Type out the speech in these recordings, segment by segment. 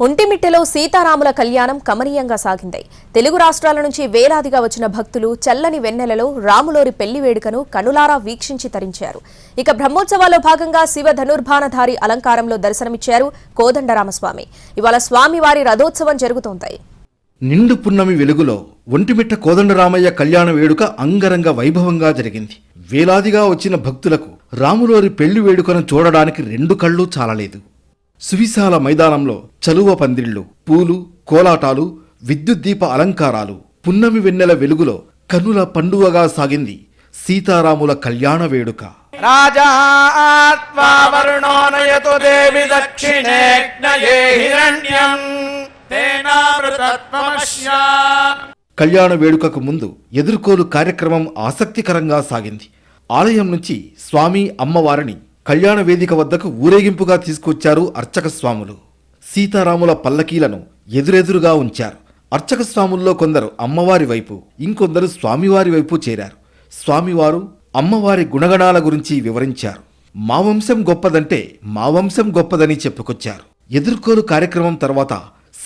ఒంటిమిట్టెలో సీతారాముల కళ్యాణం కమనీయంగా సాగింది. తెలుగు రాష్ట్రాల నుంచి వేలాదిగా వచ్చిన భక్తులు చల్లని వెన్నెలలో రాములోరి పెళ్ళి వేడుకను కనులారా వీక్షించి తరించారు. ఇక బ్రహ్మోత్సవాల్లో భాగంగా శివ ధనుర్బాణధారి అలంకారంలో దర్శనమిచ్చారు కోదండరామస్వామి. ఇవాళ స్వామివారి రథోత్సవం జరుగుతోంది. నిండు పున్నమి వెలుగులో ఒంటిమిట్ట కోదండరామయ్య కళ్యాణ వేడుక అంగరంగ వైభవంగా జరిగింది. వేలాదిగా వచ్చిన భక్తులకు రాములోరి పెళ్ళి వేడుకను చూడడానికి రెండు కళ్ళు చాలలేదు. సువిశాల మైదానంలో చలువ పందిళ్ళు పూలు కోలాటాలు విద్యుత్ దీప అలంకారాలు పున్నమి వెన్నెల వెలుగులో కనుల పండువగా సాగింది సీతారాముల కళ్యాణ వేడుక. రాజా ఆత్మా కళ్యాణ వేడుకకు ముందు ఎదుర్కోలు కార్యక్రమం ఆసక్తికరంగా సాగింది. ఆలయం నుంచి స్వామి అమ్మవారిని కళ్యాణ వేదిక వద్దకు ఊరేగింపుగా తీసుకొచ్చారు అర్చక స్వాములు సీతారాముల పల్లకీలను ఎదురెదురుగా ఉంచారు. అర్చక స్వాముల్లో కొందరు అమ్మవారి వైపు ఇంకొందరు స్వామివారి వైపు చేరారు. స్వామివారు అమ్మవారి గుణగణాల గురించి వివరించారు. మా వంశం గొప్పదంటే మా వంశం గొప్పదని చెప్పుకొచ్చారు. ఎదుర్కోలు కార్యక్రమం తర్వాత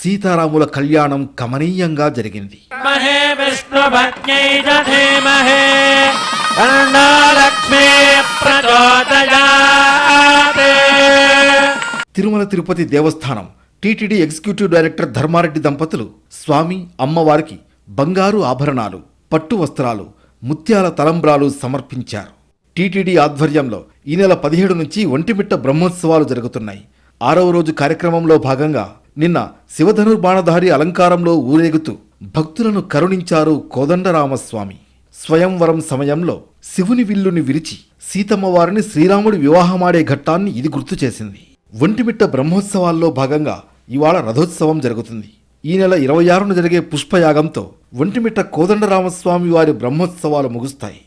సీతారాముల కళ్యాణం కమనీయంగా జరిగింది. महे తిరుమల తిరుపతి దేవస్థానం టీటీడీ ఎగ్జిక్యూటివ్ డైరెక్టర్ ధర్మారెడ్డి దంపతులు స్వామి అమ్మవారికి బంగారు ఆభరణాలు పట్టు వస్త్రాలు ముత్యాల తలంబ్రాలు సమర్పించారు. టీటీడీ ఆధ్వర్యంలో ఈ నెల పదిహేడు నుంచి ఒంటిమిట్ట బ్రహ్మోత్సవాలు జరుగుతున్నాయి. ఆరవ రోజు కార్యక్రమంలో భాగంగా నిన్న శివధనుర్బాణధారి అలంకారంలో ఊరేగుతూ భక్తులను కరుణించారు కోదండరామస్వామి. స్వయంవరం సమయంలో శివుని విల్లుని విరిచి సీతమ్మవారిని శ్రీరాముడి వివాహమాడే ఘట్టాన్ని ఇది గుర్తు చేసింది. ఒంటిమిట్ట బ్రహ్మోత్సవాల్లో భాగంగా ఇవాళ రథోత్సవం జరుగుతుంది. ఈ నెల ఇరవై ఆరున జరిగే పుష్పయాగంతో ఒంటిమిట్ట కోదండరామస్వామి వారి బ్రహ్మోత్సవాలు ముగుస్తాయి.